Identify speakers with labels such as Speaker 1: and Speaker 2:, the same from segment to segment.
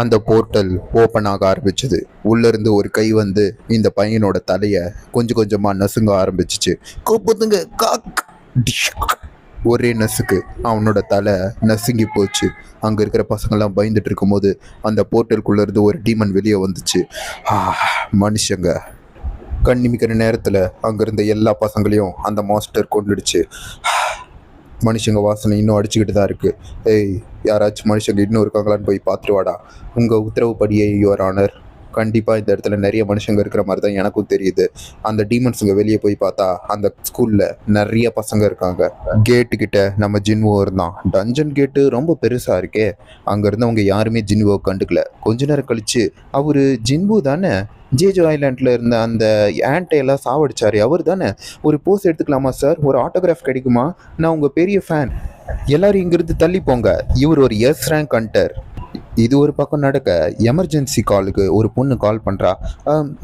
Speaker 1: அந்த portal open ஆக ஆரம்பிச்சது. உள்ள இருந்து ஒரு கை வந்து இந்த பையனோட தலைய கொஞ்சம் கொஞ்சமா நசுங்க ஆரம்பிச்சிச்சு. கூப்பிடுங்க காக். ஒரே நசுக்கு அவனோட தலை நசுங்கி போச்சு. அங்க இருக்கிற பசங்கெல்லாம் பயந்துட்டு இருக்கும்போது அந்த போர்ட்டலுக்குள்ள இருந்து ஒரு டீமன் வெளியே வந்துச்சு. மனுஷங்க. கண்ணிமிக்கிற நேரத்தில் அங்கே இருந்த எல்லா பசங்களையும் அந்த மாஸ்டர் கொண்டுடுச்சு மனுஷங்க வாசனை இன்னும் அடிச்சுக்கிட்டு தான் இருக்குது ஏய் யாராச்சும் மனுஷங்க இன்னும் இருக்காங்களான்னு போய் பார்த்துட்டு வாடா. உங்கள் உத்தரவுப்படியே யுவர் ஆனர் கண்டிப்பாக இந்த இடத்துல நிறைய மனுஷங்க இருக்கிற மாதிரி தான் எனக்கும் தெரியுது. அந்த டீமன்ஸுங்க வெளியே போய் பார்த்தா அந்த ஸ்கூலில் நிறைய பசங்க இருக்காங்க. கேட்டு கிட்ட நம்ம ஜின்வோ இருந்தான். டஞ்சன் கேட்டு ரொம்ப பெருசாக இருக்கே. அங்கே இருந்தவங்க யாருமே ஜின்வோ கண்டுக்கல. கொஞ்ச நேரம் கழிச்சு அவர் ஜின்வோ தானே? ஜேஜோ ஐலாண்டில் இருந்த அந்த ஆண்டையெல்லாம் எல்லாம் அவர் தானே? ஒரு போஸ் எடுத்துக்கலாமா சார் ஒரு ஆட்டோகிராஃப் கிடைக்குமா? நான் உங்கள் பெரிய ஃபேன் எல்லாரும் இங்கிருந்து தள்ளி போங்க. இவர் ஒரு எஸ் ரேங்க் கண்டர் இது ஒரு பக்கம் நடக்க எமர்ஜென்சி காலுக்கு ஒரு பொண்ணு கால் பண்ணுறா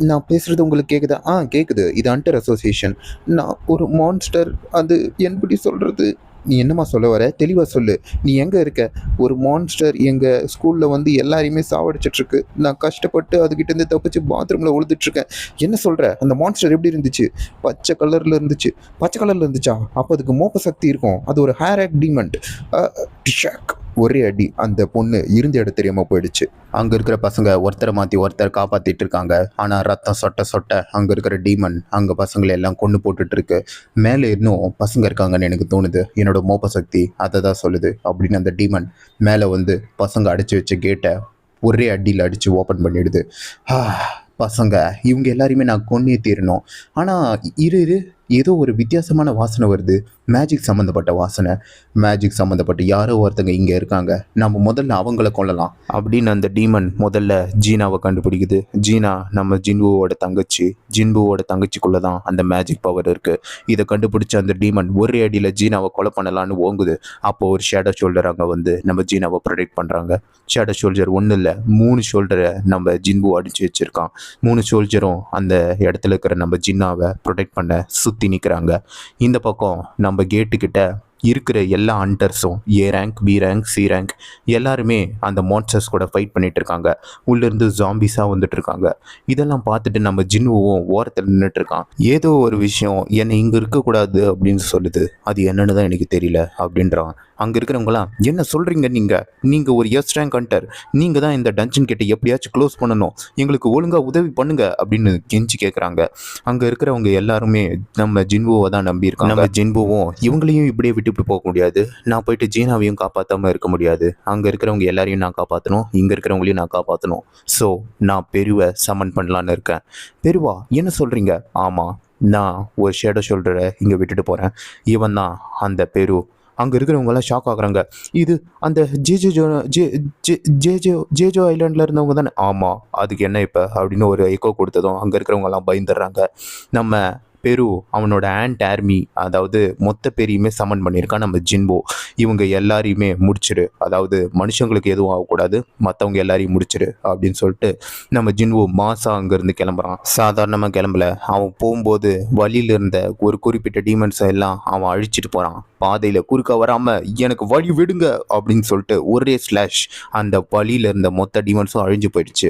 Speaker 1: நான் பேசுகிறது உங்களுக்கு கேட்குதா ஆ கேட்குது இது அண்டர் அசோசியேஷன் நான் ஒரு மான்ஸ்டர் அது என்படி சொல்கிறது நீ என்னம்மா சொல்ல வர? தெளிவாக சொல்லு. நீ எங்கே இருக்க? ஒரு மான்ஸ்டர் எங்கள் ஸ்கூலில் வந்து எல்லாரையுமே சாவடிச்சிட்ருக்கு. நான் கஷ்டப்பட்டு அதுக்கிட்டேருந்து தப்பிச்சு பாத்ரூமில் உழுதுட்ருக்கேன். என்ன சொல்கிற அந்த மான்ஸ்டர் எப்படி இருந்துச்சு? பச்சை கலரில் இருந்துச்சு. பச்சை கலரில் இருந்துச்சா? அப்போ அதுக்கு மோப்ப சக்தி இருக்கும். அது ஒரு ஹேர் ஆக்டிமெண்ட் டிஷாக் ஒரே அடி அந்த பொண்ணு இருந்த இடம் தெரியாமல் போயிடுச்சு. அங்கே இருக்கிற பசங்க ஒருத்தரை மாற்றி ஒருத்தர் காப்பாற்றிட்டு இருக்காங்க. ஆனால் ரத்தம் சொட்ட சொட்ட அங்கே இருக்கிற டீமன் அங்கே பசங்களை எல்லாம் கொண்டு போட்டுட்டு இருக்கு மேலே இன்னும் பசங்க இருக்காங்கன்னு எனக்கு தோணுது. என்னோட மோப்ப சக்தி அதை தான் சொல்லுது அப்படின்னு அந்த டீமன் மேலே வந்து பசங்க அடைச்சி வச்ச கேட்டை ஒரே அடியில் அடித்து ஓப்பன் பண்ணிடுது. பசங்க இவங்க எல்லாரையுமே நான் கொன்னே தீரணும். ஆனால் இரு இரு ஏதோ ஒரு வித்தியாசமான வாசனை வருது. மேஜிக் சம்மந்தப்பட்ட வாசனை. மேஜிக் சம்மந்தப்பட்ட யாரோ ஒருத்தங்க இங்கே இருக்காங்க. நம்ம முதல்ல அவங்கள கொல்லலாம். அப்படின்னு அந்த டீமன் முதல்ல ஜீனாவை கண்டுபிடிக்குது. ஜீனா நம்ம ஜின்புவோட தங்கச்சி ஜின்புவோட தங்கச்சிக்குள்ளே தான் அந்த மேஜிக் பவர் இருக்குது இதை கண்டுபிடிச்ச அந்த டீமன் ஒரே அடியில் ஜீனாவை கொலை பண்ணலான்னு ஓங்குது. அப்போ ஒரு ஷேடோ ஷோல்டர் அங்கே வந்து நம்ம ஜீனாவை ப்ரொடெக்ட் பண்ணுறாங்க ஷேடோ ஷோல்ஜர் ஒன்றும் இல்லை. மூணு ஷோல்டரை நம்ம ஜின்பு அடிச்சு வச்சிருக்கான். மூணு ஷோல்ஜரும் அந்த இடத்துல இருக்கிற நம்ம ஜின்னாவை ப்ரொடெக்ட் பண்ண சுற்றி நிற்கிறாங்க இந்த பக்கம் நம்ம கேட்டுக்கிட்ட இருக்கிற எல்லா ஹண்டர்ஸும் A rank B rank C rank எல்லாருமே அந்த மான்ஸ்டர்ஸ் கூட ஃபைட் பண்ணிட்டு இருக்காங்க. உள்ளேருந்து ஜாம்பிஸாக வந்துட்டு இருக்காங்க. இதெல்லாம் பார்த்துட்டு நம்ம ஜின்னுவும் ஓரத்தில் நின்றுட்டு இருக்கான். ஏதோ ஒரு விஷயம் என்னை இங்கே இருக்கக்கூடாது அப்படின்னு சொல்லுது. அது என்னன்னு தான் எனக்கு தெரியல அப்படின்றான். அங்கே இருக்கிறவங்களாம் என்ன சொல்கிறீங்க நீங்கள் நீங்கள் ஒரு எஸ் ரேங்க் ஹண்டர் நீங்கள் தான் இந்த டஞ்சன் கிட்ட எப்படியாச்சும் க்ளோஸ் பண்ணணும். எங்களுக்கு ஒழுங்காக உதவி பண்ணுங்க அப்படின்னு கெஞ்சி கேட்குறாங்க அங்கே இருக்கிறவங்க எல்லாருமே நம்ம ஜின்புவை தான் நம்பியிருக்காங்க. நம்ம ஜின்புவும் இவங்களையும் இப்படியே விட்டுவிட்டு போக முடியாது. நான் போயிட்டு ஜீனாவையும் காப்பாற்றாம இருக்க முடியாது. அங்கே இருக்கிறவங்க எல்லாரையும் நான் காப்பாற்றணும் இங்கே இருக்கிறவங்களையும் நான் காப்பாற்றணும் ஸோ நான் பெருவை சமன் பண்ணலான்னு இருக்கேன். பெருவா என்ன சொல்கிறீங்க ஆமாம் நான் ஒரு ஷேடோ ஷோல்டரை இங்கே விட்டுட்டு போகிறேன் இவன் தான் அந்த பெரு. அங்கே இருக்கிறவங்கெல்லாம் ஷாக் ஆகுறாங்க. இது அந்த ஜேஜோ ஜோ ஜே ஜே ஜேஜோ ஜேஜோ ஐலாண்டில் இருந்தவங்க தானே. ஆமாம் அதுக்கு என்ன இப்போ? அப்படின்னு ஒரு எக்கோ கொடுத்ததும் அங்கே இருக்கிறவங்கெல்லாம் பயந்துடுறாங்க. நம்ம பெரு அவனோட ஆண்ட் ஆர்மி அதாவது மொத்த பேரையுமே சமன் பண்ணியிருக்கான் நம்ம ஜின்போ. இவங்க எல்லாரையுமே முடிச்சிடு அதாவது மனுஷங்களுக்கு எதுவும் ஆகக்கூடாது. மற்றவங்க எல்லாரையும் முடிச்சிடு அப்படின்னு சொல்லிட்டு நம்ம ஜின்வோ மாசா அங்கேருந்து கிளம்புறான். சாதாரணமாக கிளம்பல. அவன் போகும்போது வழியில் இருந்த ஒரு குறிப்பிட்ட டீமன்ஸை எல்லாம் அவன் அழிச்சிட்டு போகிறான் பாதையில் குறுக்க வராமல் எனக்கு வழி விடுங்க அப்படின்னு சொல்லிட்டு ஒரே ஸ்லாஷ் அந்த வழியில் இருந்த மொத்த டீமன்ஸும் அழிஞ்சு போயிடுச்சு.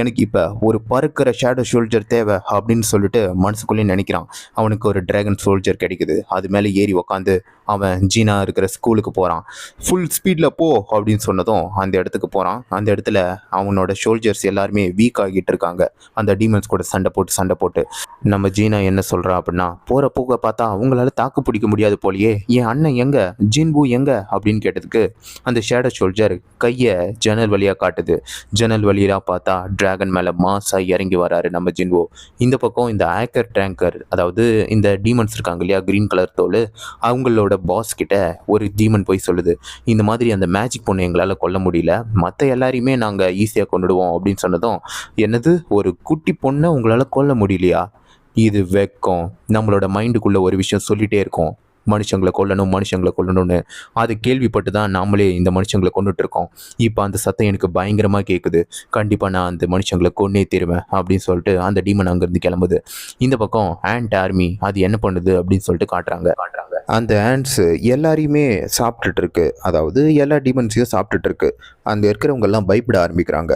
Speaker 1: எனக்கு இப்போ ஒரு பறக்கிற ஷேடோ ஷோல்ஜர் தேவை அப்படின்னு சொல்லிட்டு மனசுக்குள்ளேயே நினைக்கிறான். அவனுக்கு ஒரு டிராகன் சோல்ஜர் கிடைக்குது. அது மேலே ஏறி உக்காந்து அவன் ஜீனா இருக்கிற ஸ்கூலுக்கு போகிறான் ஃபுல் ஸ்பீடில் போ அப்படின்னு சொன்னதும் அந்த இடத்துக்கு போகிறான் அந்த இடத்துல அவனோட ஷோல்ஜர்ஸ் எல்லாருமே வீக் ஆகிட்டு இருக்காங்க. அந்த டீமன்ஸ் கூட சண்டை போட்டு சண்டை போட்டு. நம்ம ஜீனா என்ன சொல்கிறா அப்படின்னா போகிற போக பார்த்தா அவங்களால தாக்கு பிடிக்க முடியாது போலயே. என் அண்ணன் எங்க? ஜின்பு எங்க? அப்படின்னு கேட்டதுக்கு அந்த ஷேடோ ஷோல்ஜர் கையை ஜன்னல் வழியாக காட்டுது. ஜன்னல் வழியாக பார்த்தா டிராகன் மேலே மாசாக இறங்கி வராரு நம்ம ஜின்வோ இந்த பக்கம் இந்த ஆக்கர் டேங்கர் அதாவது இந்த டீமன்ஸ் இருக்காங்க இல்லையா க்ரீன் கலர் தோல் அவங்களோட பாஸ் கிட்ட ஒரு டீமன் போய் சொல்லுது இந்த மாதிரி அந்த மேஜிக் பொண்ணு எங்களால் கொல்ல முடியல மற்ற எல்லாரையுமே நாங்கள் ஈஸியாக கொண்டுடுவோம் அப்படின்னு சொன்னதும் என்னது ஒரு குட்டி பொண்ணை உங்களால் கொல்ல முடியலையா? இது வெக்கம். நம்மளோட மைண்டுக்குள்ளே ஒரு விஷயம் சொல்லிகிட்டே இருக்கும். மனுஷங்களை கொல்லணும் மனுஷங்களை கொல்லணும்னு அது கேள்விப்பட்டு தான் நாமளே இந்த மனுஷங்களை கொண்டுட்டு இருக்கோம் இப்போ அந்த சத்தம் எனக்கு பயங்கரமாக கேட்குது கண்டிப்பாக நான் அந்த மனுஷங்களை கொன்னே தருவேன் அப்படின்னு சொல்லிட்டு அந்த டீமன் அங்கேருந்து கிளம்புது. இந்த பக்கம் ஆண்ட் ஆர்மி அது என்ன பண்ணுது அப்படின்னு சொல்லிட்டு காட்டுறாங்க. காட்டுறாங்க அந்த ஆண்ட்ஸ் எல்லாரையுமே சாப்பிட்டுட்டு இருக்கு அதாவது எல்லா டீமன்ஸையும் சாப்பிட்டுட்டு இருக்கு அங்கே இருக்கிறவங்கெல்லாம் பயப்பட ஆரம்பிக்கிறாங்க.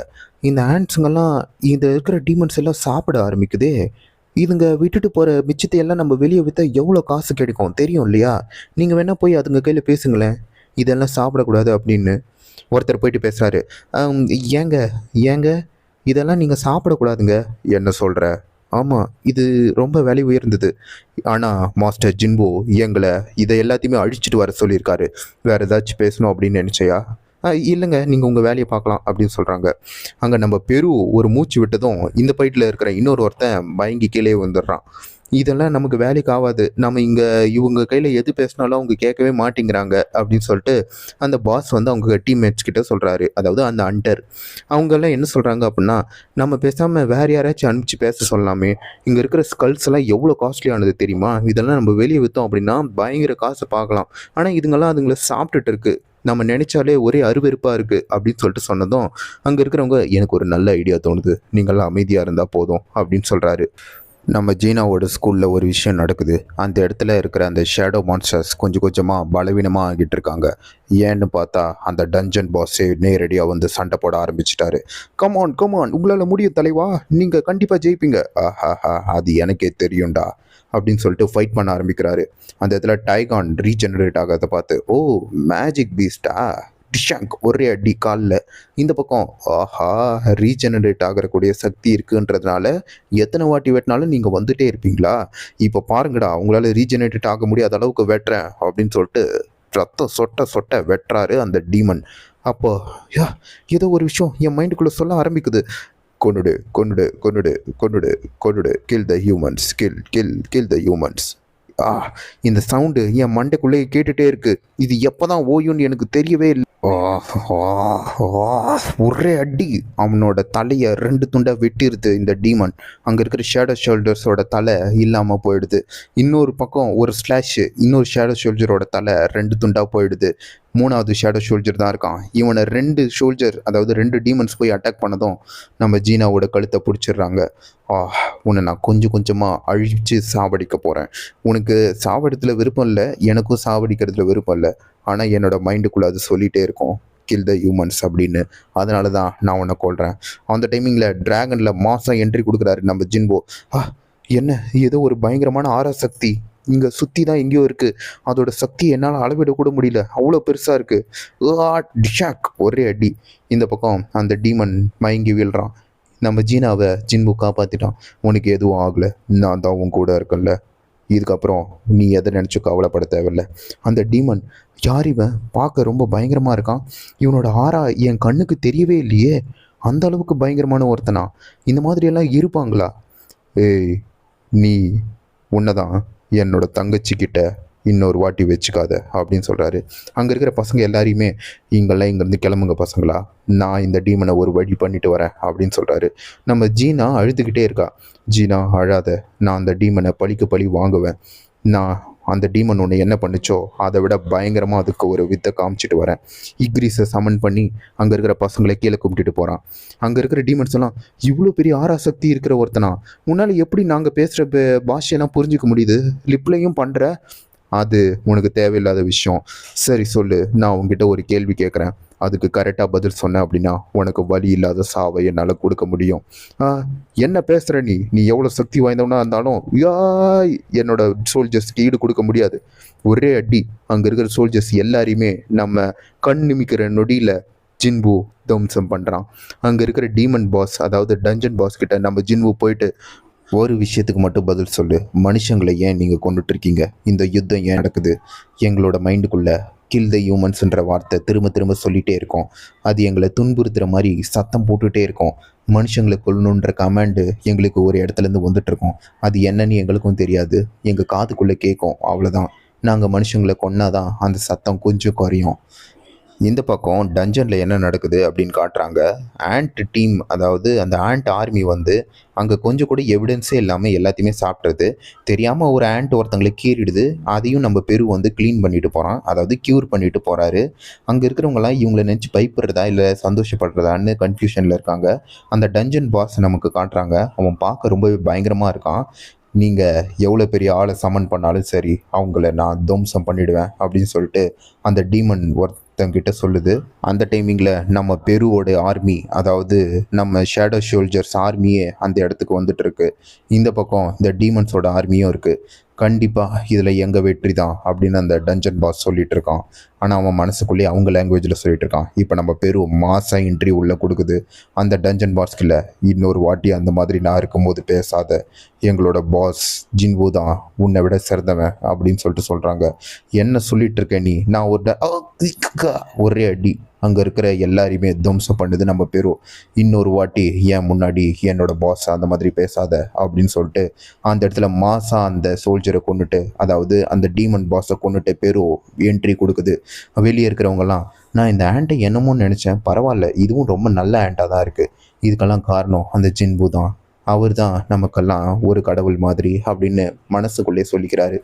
Speaker 1: இந்த ஆண்ட்ஸுங்கெல்லாம் இந்த இருக்கிற டீமன்ஸ் எல்லாம் சாப்பிட ஆரம்பிக்குதே. இதுங்க விட்டுட்டு போகிற மிச்சத்தை எல்லாம் நம்ம வெளியே விற்றா எவ்வளோ காசு கிடைக்கும்? தெரியும் இல்லையா? நீங்கள் வேணால் போய் அதுங்க கையில் பேசுங்களேன். இதெல்லாம் சாப்பிடக்கூடாது அப்படின்னு ஒருத்தர் போயிட்டு பேசுகிறாரு ஏங்க ஏங்க? இதெல்லாம் நீங்கள் சாப்பிடக்கூடாதுங்க. என்ன சொல்கிற ஆமாம் இது ரொம்ப விலை உயர்ந்தது. ஆனால் மாஸ்டர் ஜின்போ எங்களை இதை எல்லாத்தையுமே அழிச்சிட்டு வர சொல்லியிருக்காரு. வேறு ஏதாச்சும் பேசணும் அப்படின்னு நினச்சையா? இல்லைங்க நீங்கள் உங்கள் வேலையை பார்க்கலாம் அப்படின்னு சொல்கிறாங்க அங்கே நம்ம பெரு ஒரு மூச்சு விட்டதும் இந்த பைட்டில் இருக்கிற இன்னொரு ஒருத்தன் பயங்கி கீழே வந்துடுறான் இதெல்லாம் நமக்கு வேலைக்கு ஆகாது. நம்ம இங்கே இவங்க கையில் எது பேசினாலும் அவங்க கேட்கவே மாட்டேங்கிறாங்க அப்படின்னு சொல்லிட்டு அந்த பாஸ் வந்து அவங்க டீம்மேட்ஸ் கிட்ட சொல்கிறாரு அதாவது அந்த அண்டர் அவங்கெல்லாம் என்ன சொல்கிறாங்க அப்படின்னா நம்ம பேசாமல் வேறு யாராச்சும் அனுப்பிச்சு பேச சொல்லலாமே இங்கே இருக்கிற ஸ்கல்ஸ் எல்லாம் எவ்வளோ காஸ்ட்லியானது தெரியுமா? இதெல்லாம் நம்ம வெளியே விற்றோம் அப்படின்னா பயங்கர காசை பார்க்கலாம். ஆனால் இதுங்கெல்லாம் அதுங்களை சாப்பிட்டுட்டு இருக்குது நம்ம நினைச்சாலே ஒரே அருவெருப்பாக இருக்குது அப்படின்னு சொல்லிட்டு சொன்னதும் அங்கே இருக்கிறவங்க எனக்கு ஒரு நல்ல ஐடியா தோணுது. நீங்களாம் அமைதியாக இருந்தால் போதும் அப்படின்னு சொல்கிறாரு நம்ம ஜீனாவோட ஸ்கூலில் ஒரு விஷயம் நடக்குது. அந்த இடத்துல இருக்கிற அந்த ஷேடோ மான்ஸ்டர்ஸ் கொஞ்சம் கொஞ்சமாக பலவீனமாக ஆகிட்டு இருக்காங்க. ஏன்னு பார்த்தா அந்த டஞ்சன் பாஸே நேரடியாக வந்து சண்டை போட ஆரம்பிச்சிட்டாரு. கமான் கமான் உங்களால் முடியும் தலைவா நீங்கள் கண்டிப்பாக ஜெயிப்பீங்க. ஆஹா அது எனக்கே தெரியும்டா அப்படின்னு சொல்லிட்டு ஃபைட் பண்ண ஆரம்பிக்கிறாரு. அந்த இடத்துல டைகான் ரீஜெனரேட் ஆகிறத பார்த்து ஓ மேஜிக் பீஸ்டா டிஷாங்க் ஒரே அடி காலில். இந்த பக்கம் ஆஹா ரீஜெனரேட் ஆகக்கூடிய சக்தி இருக்குன்றதுனால எத்தனை வாட்டி வெட்டினாலும் நீங்கள் வந்துட்டே இருப்பீங்களா? இப்போ பாருங்கடா அவங்களால ரீஜெனரேட் ஆக முடியாத அளவுக்கு வெட்டுறேன் அப்படின்னு சொல்லிட்டு ரத்தம் சொட்ட சொட்ட வெட்டுறாரு அந்த டீமன் அப்போ யா ஏதோ ஒரு விஷயம் என் மைண்டுக்குள்ளே சொல்ல ஆரம்பிக்குது. கொன்னுடு கொன்னுடு கொன்னுடு கொன்னுடு கொன்னுடு kill the humans kill kill kill the humans ஆ இந்த சவுண்டு என் மண்டைக்குள்ளேயே கேட்டுகிட்டே இருக்கு. இது எப்போ தான் ஓயும்னு எனக்கு தெரியவே இல்லை. ஒரே அடி. அவனோட தலையை ரெண்டு துண்டாக வெட்டிடுது இந்த டீமன் அங்கே இருக்கிற ஷேடோ ஷோல்டர்ஸோட தலை இல்லாமல் போயிடுது. இன்னொரு பக்கம் ஒரு ஸ்லாஷு இன்னொரு ஷேடோ ஷோல்டரோட தலை ரெண்டு துண்டாக போயிடுது. மூணாவது ஷேடோ ஷோல்ஜர் தான் இருக்கான். இவனை ரெண்டு ஷோல்ஜர் அதாவது ரெண்டு டீமன்ஸ் போய் அட்டாக் பண்ணதும் நம்ம ஜீனாவோட கழுத்தை பிடிச்சிடுறாங்க. ஆ உன்னை நான் கொஞ்சம் கொஞ்சமாக அழித்து சாவடிக்க போகிறேன் உனக்கு சாவடித்தில் விருப்பம் இல்லை எனக்கும் சாவடிக்கிறதுல விருப்பம் இல்லை. ஆனால் என்னோட மைண்டுக்குள்ளே அது சொல்லிகிட்டே இருக்கும். கில் த ஹியூமன்ஸ் அப்படின்னு. அதனால தான் நான் உன்னை கொள்கிறேன் அந்த டைமிங்கில் ட்ராகனில் மாதம் என்ட்ரி கொடுக்குறாரு நம்ம ஜின்போ. ஆ என்ன? ஏதோ ஒரு பயங்கரமான ஆரா சக்தி. இங்கே சுற்றி தான் எங்கேயோ இருக்குது அதோட சக்தி என்னால் அளவிடக்கூட முடியல. அவ்வளோ பெருசாக இருக்குது டிஷாக் ஒரே அடி. இந்த பக்கம் அந்த டீமன் மயங்கி வீழ்றான். நம்ம ஜீனாவை ஜின்பு காப்பாற்றிட்டான் உனக்கு எதுவும் ஆகலை. நான் தான் உன் கூட இருக்கேன்ல. இதுக்கப்புறம் நீ எதை நினச்சி கவலைப்பட தேவையில்ல. அந்த டீமன் யார் இவன்? பார்க்க ரொம்ப பயங்கரமாக இருக்கான். இவனோட ஆறா என் கண்ணுக்கு தெரியவே இல்லையே. அந்த அளவுக்கு பயங்கரமான ஒருத்தனா. இந்த மாதிரியெல்லாம் இருப்பாங்களா? ஏய் நீ உன்னதான். என்னோட தங்கச்சிக்கிட்ட இன்னொரு வாட்டி வச்சுக்காத அப்படின்னு சொல்கிறாரு அங்கே இருக்கிற பசங்க எல்லாரையுமே இங்கெல்லாம் இங்கேருந்து கிளம்புங்க பசங்களா நான் இந்த டீமனை ஒரு வழி பண்ணிட்டு வரேன் அப்படின்னு சொல்கிறாரு நம்ம ஜீனா அழுதுகிட்டே இருக்கா. ஜீனா அழாத நான் அந்த டீமனை பழிக்கு பழி வாங்குவேன். நான் அந்த டீமன் ஒன்று என்ன பண்ணுச்சோ அதை விட பயங்கரமாக அதுக்கு ஒரு வித்தை காமிச்சிட்டு வரேன். இக்ரீஸை சமன் பண்ணி அங்கே இருக்கிற பசங்களை கீழே கும்பிட்டுட்டு போகிறான் அங்கே இருக்கிற டீமன்ஸ் எல்லாம் இவ்வளோ பெரிய ஆராசக்தி இருக்கிற ஒருத்தனா? முன்னால் எப்படி நாங்கள் பேசுகிற பாஷையெல்லாம் புரிஞ்சிக்க முடியுது? லிப்லையும் பண்ணுற அது உனக்கு தேவையில்லாத விஷயம். சரி சொல்லு நான் உங்ககிட்ட ஒரு கேள்வி கேட்குறேன் அதுக்கு கரெக்டாக பதில் சொன்னேன் அப்படின்னா உனக்கு வழி இல்லாத சாவை என்னால் கொடுக்க முடியும். என்ன பேசுகிற நீ? நீ எவ்வளோ சக்தி வாய்ந்தவனா இருந்தாலும் யாய் என்னோட சோல்ஜர்ஸ்க்கு ஈடு கொடுக்க முடியாது. ஒரே அடி அங்கே இருக்கிற சோல்ஜர்ஸ் எல்லாரையுமே நம்ம கண் நிமிக்கிற நொடியில் ஜின்பு தம்சம் பண்ணுறான் அங்கே இருக்கிற டீமன் பாஸ் அதாவது டஞ்சன் பாஸ் கிட்ட நம்ம ஜின்பு போயிட்டு ஒரு விஷயத்துக்கு மட்டும் பதில் சொல்லு. மனுஷங்களை ஏன் நீங்கள் கொண்டுட்டு இருக்கீங்க இந்த யுத்தம் ஏன் நடக்குது? எங்களோட மைண்டுக்குள்ளே கில் த ஹியூமன்ஸ்ன்ற வார்த்தை திரும்ப திரும்ப சொல்லிகிட்டே இருக்கோம். அது எங்களை துன்புறுத்துகிற மாதிரி சத்தம் போட்டுகிட்டே இருக்கோம். மனுஷங்களை கொல்லணுன்ற கமாண்டு எங்களுக்கு ஒரு இடத்துலேருந்து வந்துட்டுருக்கோம் அது என்னன்னு எங்களுக்கும் தெரியாது. எங்கள் காதுக்குள்ளே கேட்கும். அவ்வளோதான் நாங்கள் மனுஷங்களை கொன்னாதான் அந்த சத்தம் கொஞ்சம் குறையும். இந்த பக்கம் டஞ்சனில் என்ன நடக்குது அப்படின்னு காட்டுறாங்க. ஆண்ட் டீம் அதாவது அந்த ஆண்ட் ஆர்மி வந்து அங்கே கொஞ்சம் கூட எவிடன்ஸே இல்லாமல் எல்லாத்தையுமே சாப்பிட்றது தெரியாமல் ஒரு ஆண்ட் ஒருத்தங்களை கீறிடுது. அதையும் நம்ம பெரு வந்து க்ளீன் பண்ணிட்டு போகிறான் அதாவது க்யூர் பண்ணிட்டு போகிறாரு அங்கே இருக்கிறவங்களாம் இவங்களை நினச்சி பயப்படுறதா இல்லை சந்தோஷப்படுறதான்னு கன்ஃபியூஷனில் இருக்காங்க. அந்த டஞ்சன் பாஸ் நமக்கு காட்டுறாங்க. அவன் பார்க்க ரொம்பவே பயங்கரமாக இருக்கான். நீங்கள் எவ்வளோ பெரிய ஆளை சமன் பண்ணாலும் சரி அவங்கள நான் துவம்சம் பண்ணிவிடுவேன் அப்படின்னு சொல்லிட்டு அந்த டீமன் தங்கிட்ட சொல்லுது. அந்த டைமிங்கில் நம்ம பெருவோட ஆர்மி அதாவது நம்ம ஷேடோ ஷோல்ஜர்ஸ் ஆர்மியே அந்த இடத்துக்கு வந்துட்டு இருக்கு இந்த பக்கம் இந்த டீமன்ஸோட ஆர்மியும் இருக்குது கண்டிப்பாக இதில் எங்கள் வெற்றி தான் அப்படின்னு அந்த டஞ்சன் பாஸ் சொல்லிட்டு இருக்கான் ஆனால் அவன் மனசுக்குள்ளேயே அவங்க லாங்குவேஜில் சொல்லிட்டு இருக்கான். இப்போ நம்ம பெரும் மாசாக இன்ட்ரி உள்ளே கொடுக்குது. அந்த டஞ்சன் பாஸ்கில் இன்னொரு வாட்டி அந்த மாதிரி நான் இருக்கும்போது பேசாத. எங்களோட பாஸ் ஜின்வோ தான் உன்னை விட சிறந்தவன் அப்படின்னு சொல்லிட்டு சொல்கிறாங்க என்ன சொல்லிட்டு இருக்க நீ? நான் ஒரு ட- ஒரே அடி. அங்கே இருக்கிற எல்லாரையுமே துவம்சம் பண்ணுது நம்ம பேரும் இன்னொரு வாட்டி ஏன் முன்னாடி என்னோட பாஸ் அந்த மாதிரி பேசாத அப்படின்னு சொல்லிட்டு அந்த இடத்துல மாசா அந்த சோல்ஜரை கொண்டுட்டு அதாவது அந்த டீமன் பாஸை கொண்டுட்டு பேரும் என்ட்ரி கொடுக்குது. வெளியே இருக்கிறவங்கலாம் நான் இந்த ஆண்ட்டை என்னமோ நினச்சேன். பரவாயில்ல இதுவும் ரொம்ப நல்ல ஆண்ட்டாக தான் இருக்குது இதுக்கெல்லாம் காரணம் அந்த ஜின்பு தான். அவர் தான் நமக்கெல்லாம் ஒரு கடவுள் மாதிரி அப்படின்னு மனசுக்குள்ளே சொல்லிக்கிறாரு.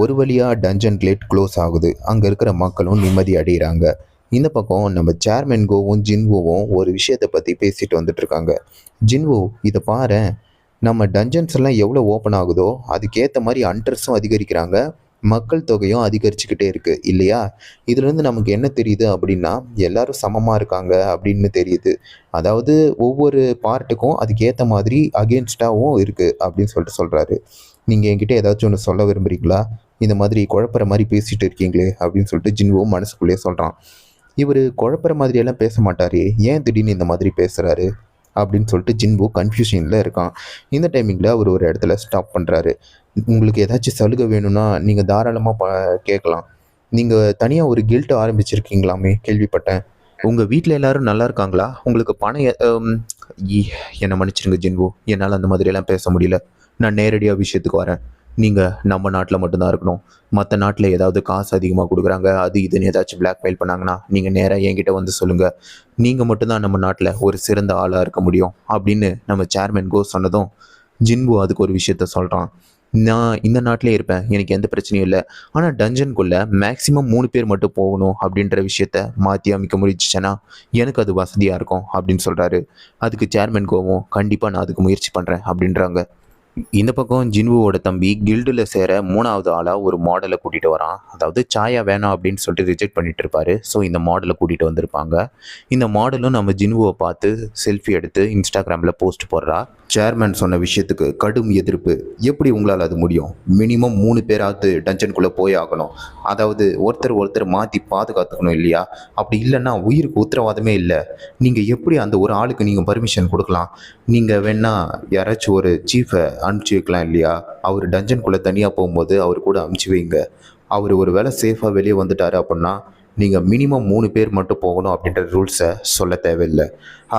Speaker 1: ஒரு வழியாக டஞ்சன் கிளேட் க்ளோஸ் ஆகுது. அங்கே இருக்கிற மக்களும் நிம்மதி அடைகிறாங்க இந்த பக்கம் நம்ம சேர்மன் கோவும் ஜின்வோவும் ஒரு விஷயத்தை பற்றி பேசிட்டு வந்துட்டு இருக்காங்க. ஜின்வோ இதை பாரு நம்ம டஞ்சன்ஸ் எல்லாம் எவ்வளோ ஓப்பன் ஆகுதோ அதுக்கேற்ற மாதிரி அண்டர்ஸும் அதிகரிக்கிறாங்க. மக்கள் தொகையும் அதிகரிச்சுக்கிட்டே இருக்குது இல்லையா? இதுலேருந்து நமக்கு என்ன தெரியுது அப்படின்னா எல்லாரும் சமமாக இருக்காங்க அப்படின்னு தெரியுது. அதாவது ஒவ்வொரு பார்ட்டுக்கும் அதுக்கேற்ற மாதிரி அகேன்ஸ்டாகவும் இருக்குது அப்படின்னு சொல்லிட்டு சொல்கிறாரு நீங்கள் என்கிட்ட ஏதாச்சும் ஒன்று சொல்ல விரும்புகிறீங்களா இந்த மாதிரி குழப்புற மாதிரி பேசிகிட்டு இருக்கீங்களே அப்படின்னு சொல்லிட்டு ஜின்வோ மனசுக்குள்ளேயே சொல்கிறான் இவர் குழப்புற மாதிரியெல்லாம் பேச மாட்டார். ஏன் திடீர்னு இந்த மாதிரி பேசுகிறாரு அப்படின்னு சொல்லிட்டு ஜின்பு கன்ஃபியூஷனில் இருக்கான். இந்த டைமிங்கில் அவர் ஒரு இடத்துல ஸ்டாப் பண்ணுறாரு உங்களுக்கு ஏதாச்சும் சலுகை வேணும்னா நீங்கள் தாராளமாக ப கேட்கலாம். நீங்கள் தனியாக ஒரு கில்ட் ஆரம்பிச்சிருக்கீங்களாமே? கேள்விப்பட்டேன். உங்கள் வீட்டில் எல்லாரும் நல்லா இருக்காங்களா? உங்களுக்கு பணம் என்னை மன்னிச்சிருங்க ஜின்பு. என்னால் அந்த மாதிரியெல்லாம் பேச முடியல. நான் நேரடியாக விஷயத்துக்கு வரேன். நீங்கள் நம்ம நாட்டில் மட்டும்தான் இருக்கணும். மற்ற நாட்டில் ஏதாவது காசு அதிகமாக கொடுக்குறாங்க அது இதுன்னு ஏதாச்சும் பிளாக்மெயில் பண்ணாங்கன்னா நீங்கள் நேராக என்கிட்ட வந்து சொல்லுங்கள் நீங்கள் மட்டும்தான் நம்ம நாட்டில் ஒரு சிறந்த ஆளாக இருக்க முடியும் அப்படின்னு நம்ம சேர்மன் கோ சொன்னதும் ஜின்பு அதுக்கு ஒரு விஷயத்த சொல்கிறான் நான் இந்த நாட்டிலே இருப்பேன் எனக்கு எந்த பிரச்சனையும் இல்லை. ஆனால் டஞ்சனுக்குள்ளே மேக்ஸிமம் மூணு பேர் மட்டும் போகணும் அப்படின்ற விஷயத்த மாற்றி அமைக்க முடிஞ்சிச்சேன்னா எனக்கு அது வசதியாக இருக்கும் அப்படின்னு சொல்கிறாரு அதுக்கு சேர்மன் கோவும் கண்டிப்பாக நான் அதுக்கு முயற்சி பண்ணுறேன் அப்படின்றாங்க. இந்த பக்கம் ஜின்வுவோட தம்பி கில்டில் சேர மூணாவது ஆளாக ஒரு மாடலை கூட்டிகிட்டு வரான். அதாவது சாயா வேணாம் அப்படின்னு சொல்லிட்டு ரிஜெக்ட் பண்ணிட்டு இருப்பாரு. ஸோ இந்த மாடலை கூட்டிகிட்டு வந்திருப்பாங்க. இந்த மாடலும் நம்ம ஜின்வுவை பார்த்து செல்ஃபி எடுத்து இன்ஸ்டாகிராமில் போஸ்ட் போடுறா. சேர்மேன் சொன்ன விஷயத்துக்கு கடும் எதிர்ப்பு. எப்படி உங்களால் அது முடியும்? மினிமம் மூணு பேராவது டஞ்சனுக்குள்ளே போய் ஆகணும். அதாவது ஒருத்தர் ஒருத்தர் மாற்றி பாதுகாத்துக்கணும் இல்லையா? அப்படி இல்லைன்னா உயிருக்கு உத்தரவாதமே இல்லை. நீங்கள் எப்படி அந்த ஒரு ஆளுக்கு நீங்கள் பர்மிஷன் கொடுக்கலாம்? நீங்கள் வேணால் யாராச்சும் ஒரு சீஃபை அனுப்பிச்சி வைக்கலாம் இல்லையா? அவர் டஞ்சனுக்குள்ளே தனியாக போகும்போது அவர் கூட அனுப்பிச்சி வைங்க. அவர் ஒரு வேளை சேஃபாக வெளியே வந்துட்டார் அப்படின்னா நீங்கள் மினிமம் மூணு பேர் மட்டும் போகணும் அப்படின்ற ரூல்ஸை சொல்ல தேவையில்லை. ஆ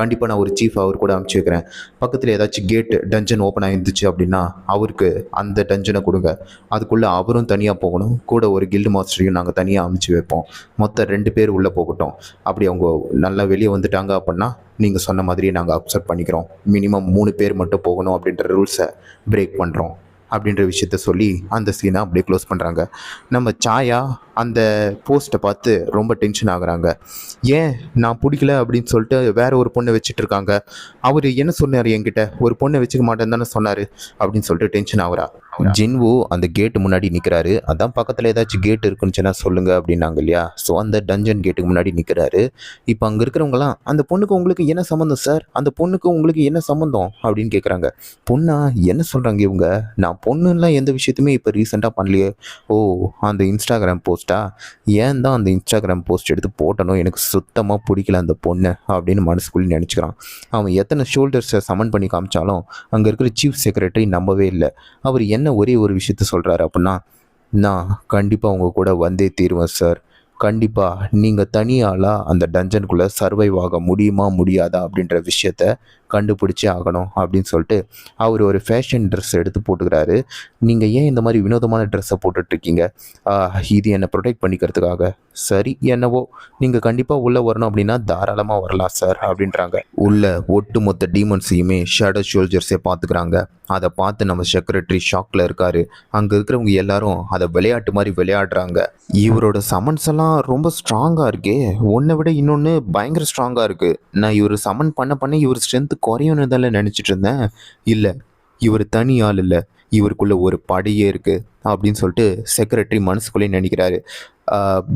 Speaker 1: கண்டிப்பாக நான் ஒரு சீஃப் அவர் கூட அமுச்சு வைக்கிறேன். பக்கத்தில் ஏதாச்சும் கேட் டஞ்சன் ஓப்பன் ஆகிருந்துச்சு அப்படின்னா அவருக்கு அந்த டஞ்சனை கொடுங்க. அதுக்குள்ளே அவரும் தனியாக போகணும். கூட ஒரு கில்டு மாஸ்டரையும் நாங்கள் தனியாக அனுப்பிச்சி வைப்போம். மொத்தம் ரெண்டு பேர் உள்ளே போகட்டும். அப்படி அவங்க நல்லா வெளியே வந்துட்டாங்க அப்படின்னா நீங்கள் சொன்ன மாதிரியே நாங்கள் அக்செப்ட் பண்ணிக்கிறோம். மினிமம் மூணு பேர் மட்டும் போகணும் அப்படின்ற ரூல்ஸை பிரேக் பண்ணுறோம் அப்படின்ற விஷயத்த சொல்லி அந்த சீனை அப்படியே க்ளோஸ் பண்ணுறாங்க நம்ம சாயா அந்த போஸ்ட்டை பார்த்து ரொம்ப டென்ஷன் ஆகுறாங்க. ஏன் நான் பிடிக்கல அப்படின்னு சொல்லிட்டு வேற ஒரு பொண்ணை வச்சுட்டு இருக்காங்க. அவர் என்ன சொன்னார் என்கிட்ட? ஒரு பொண்ணை வச்சுக்க மாட்டேன்னு தானே சொன்னார் அப்படின்னு சொல்லிட்டு டென்ஷன் ஆகுறா. ஜின்வு அந்த கேட்டு முன்னாடி நிற்கிறாரு அதான் பக்கத்தில் ஏதாச்சும் கேட் இருக்குன்னு சொல்லுங்க அப்படின்னாங்க இல்லையா? ஸோ அந்த டஞ்சன் கேட்டுக்கு முன்னாடி நிற்கிறாரு இப்போ அங்கே இருக்கிறவங்களாம் அந்த பொண்ணுக்கு உங்களுக்கு என்ன சம்மந்தம் சார் அந்த பொண்ணுக்கு உங்களுக்கு என்ன சம்மந்தம் அப்படின்னு கேட்குறாங்க பொண்ணா என்ன சொல்கிறாங்க இவங்க? நான் பொண்ணுலாம் எந்த விஷயத்தையுமே இப்போ ரீசெண்டாக பண்ணலையே. ஓ அந்த இன்ஸ்டாகிராம் போஸ்ட்டா ஏன் தான் அந்த இன்ஸ்டாகிராம் போஸ்ட் எடுத்து போட்டனோ? எனக்கு சுத்தமாக பிடிக்கல அந்த பொண்ணு அப்படின்னு மனசுக்குள்ளே நினச்சிக்கிறான். அவன் எத்தனை ஷோல்டர்ஸை சமன் பண்ணி காமிச்சாலும் அங்கே இருக்கிற சீஃப் செக்ரட்டரி நம்பவே இல்லை. அவர் என்ன ஒரே ஒரு விஷயத்த சொல்கிறாரு அப்படின்னா நான் கண்டிப்பாக உங்கள் கூட வந்தே தீருவேன் சார் கண்டிப்பாக நீங்கள் தனியாளாக அந்த டஞ்சனுக்குள்ளே சர்வைவ் ஆக முடியுமா முடியாதா? அப்படின்ற விஷயத்த கண்டுபிடிச்சே ஆகணும் அப்படின்னு சொல்லிட்டு அவர் ஒரு ஃபேஷன் ட்ரெஸ் எடுத்து போட்டுக்கிறாரு. நீங்கள் ஏன் இந்த மாதிரி வினோதமான ட்ரெஸ்ஸை போட்டுட்ருக்கீங்க? இது என்னை ப்ரொடெக்ட் பண்ணிக்கிறதுக்காக. சரி என்னவோ. நீங்கள் கண்டிப்பாக உள்ளே வரணும் அப்படின்னா தாராளமாக வரலாம் சார் அப்படின்றாங்க. உள்ள ஒட்டுமொத்த டீமன்ஸையுமே ஷேடோ ஷோல்ஜர்ஸே பார்த்துக்கிறாங்க அதை பார்த்து நம்ம செக்ரட்டரி ஷாக்கில் இருக்காரு. அங்கே இருக்கிறவங்க எல்லாரும் அதை விளையாட்டு மாதிரி விளையாடுறாங்க. இவரோட சமன்ஸ் எல்லாம் ரொம்ப ஸ்ட்ராங்காக இருக்கே. ஒன்றை விட இன்னொன்று பயங்கர ஸ்ட்ராங்காக இருக்குது நான் இவர் சமன் பண்ண பண்ண இவர் ஸ்ட்ரென்த்து குறையணும் தானே நினச்சிட்டு இருந்தேன். இல்லை இவர் தனி ஆள் இல்லை இவருக்குள்ள ஒரு படையே இருக்குது அப்படின்னு சொல்லிட்டு செக்ரட்டரி மனசுக்குள்ளே நினைக்கிறாரு.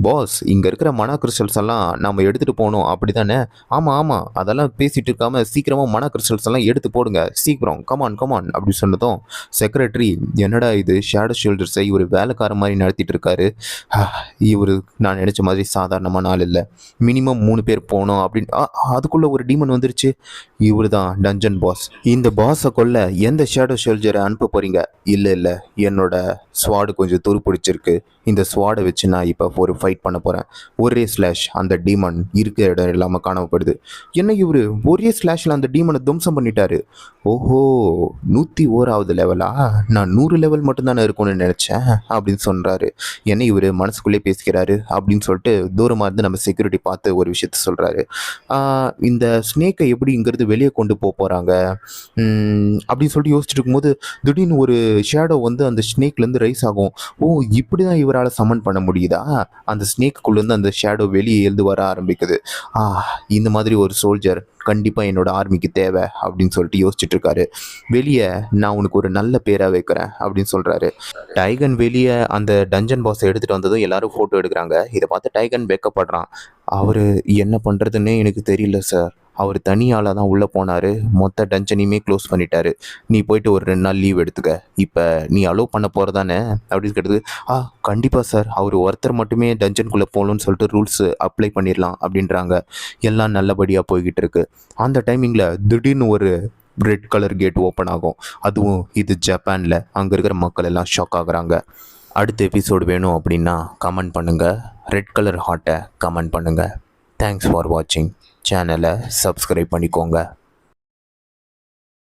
Speaker 1: பாஸ் இங்கே இருக்கிற மன கிறிஸ்டல்ஸ் எல்லாம் நம்ம எடுத்துகிட்டு போகணும். அப்படி தானே ஆமாம் ஆமாம் அதெல்லாம் பேசிகிட்டு இருக்காமல் சீக்கிரமாக மன கிறிஸ்டல்ஸ் எல்லாம் எடுத்து போடுங்க. சீக்கிரம். கமான் கமான் அப்படி சொன்னதும் செக்ரட்டரி என்னடா இது? ஷேடோ ஷோல்டர்ஸை இவர் வேலைக்கார மாதிரி நடத்திட்டு இருக்காரு. இவர் நான் நினச்ச மாதிரி சாதாரணமான ஆள் இல்லை. மினிமம் மூணு பேர் போகணும். அப்படின்னு. ஆ, அதுக்குள்ளே ஒரு டீமன் வந்துருச்சு. இவர் தான் டஞ்சன் பாஸ் இந்த பாஸை கொல்ல எந்த ஷேடோ ஷோல்ஜரை அனுப்ப போகிறீங்க இல்லை இல்லை. என்னோட ஸ்வாடு கொஞ்சம் துரு பிடிச்சிருக்கு இந்த ஸ்வாடை வச்சு நான் இப்போ இப்போ ஒரு ஃபைட் பண்ண போகிறேன் ஒரே ஸ்லாஷ் அந்த டீமன் இருக்கிற இடம் இல்லாமல் காணப்படுது என்ன இவர்? ஒரே ஸ்லாஷில் அந்த டீமனை துவம்சம் பண்ணிட்டாரு. ஓஹோ நூற்றி ஓராவது லெவலா நான் நூறு லெவல் மட்டும்தானே இருக்கும்னு நினச்சேன் அப்படின்னு சொல்கிறாரு என்ன இவர் மனசுக்குள்ளே பேசிக்கிறாரு அப்படின்னு சொல்லிட்டு தூரமாக இருந்து நம்ம செக்யூரிட்டி பார்த்து ஒரு விஷயத்த சொல்கிறாரு இந்த ஸ்னேக்கை எப்படி இங்கேருந்து வெளியே கொண்டு போக போகிறாங்க அப்படின்னு சொல்லிட்டு யோசிச்சுட்டு இருக்கும்போது திடீர்னு ஒரு ஷேடோ வந்து அந்த ஸ்னேக்லேருந்து ரைஸ் ஆகும். ஓ இப்படி தான் இவரால் சமன் பண்ண முடியுதா? அந்த ஸ்னேக்குள்ளேருந்து அந்த ஷேடோ வெளியே எழுந்து வர ஆரம்பிக்குது. ஆ இந்த மாதிரி ஒரு சோல்ஜர் கண்டிப்பாக என்னோட ஆர்மிக்கு தேவை அப்படின்னு சொல்லிட்டு யோசிச்சுட்டு இருக்காரு. வெளியே நான் உனக்கு ஒரு நல்ல பேராக வைக்கிறேன் அப்படின்னு சொல்கிறாரு டைகன் வெளியே அந்த டஞ்சன் பாஸை எடுத்துகிட்டு வந்ததும் எல்லாரும் ஃபோட்டோ எடுக்கிறாங்க. இதை பார்த்து டைகன் வெக்கப்படுறான். அவர் என்ன பண்ணுறதுன்னே எனக்கு தெரியல சார் அவர் தனியால் தான் உள்ளே போனார். மொத்த டஞ்சனையுமே க்ளோஸ் பண்ணிட்டாரு. நீ போயிட்டு ஒரு ரெண்டு நாள் லீவ் எடுத்துக்க. இப்போ நீ அலோவ் பண்ண போகிறதானே அப்படின்னு கேட்டது ஆ கண்டிப்பாக சார் அவர் ஒருத்தர் மட்டுமே டஞ்சனுக்குள்ளே போகணும்னு சொல்லிட்டு ரூல்ஸ் அப்ளை பண்ணிடலாம் அப்படின்றாங்க. எல்லாம் நல்லபடியாக போய்கிட்டு இருக்கு. அந்த டைமிங்கில் திடீர்னு ஒரு ரெட் கலர் கேட் ஓப்பன் ஆகும். அதுவும் இது ஜப்பானில். அங்கே இருக்கிற மக்கள் எல்லாம் ஷாக் ஆகுறாங்க. அடுத்த எபிசோடு வேணும் அப்படின்னா கமெண்ட் பண்ணுங்கள் ரெட் கலர் ஹார்ட்டை கமெண்ட் பண்ணுங்கள் தேங்க்ஸ் ஃபார் வாட்சிங் சேனலை சப்ஸ்கிரைப் பண்ணிக்கோங்க.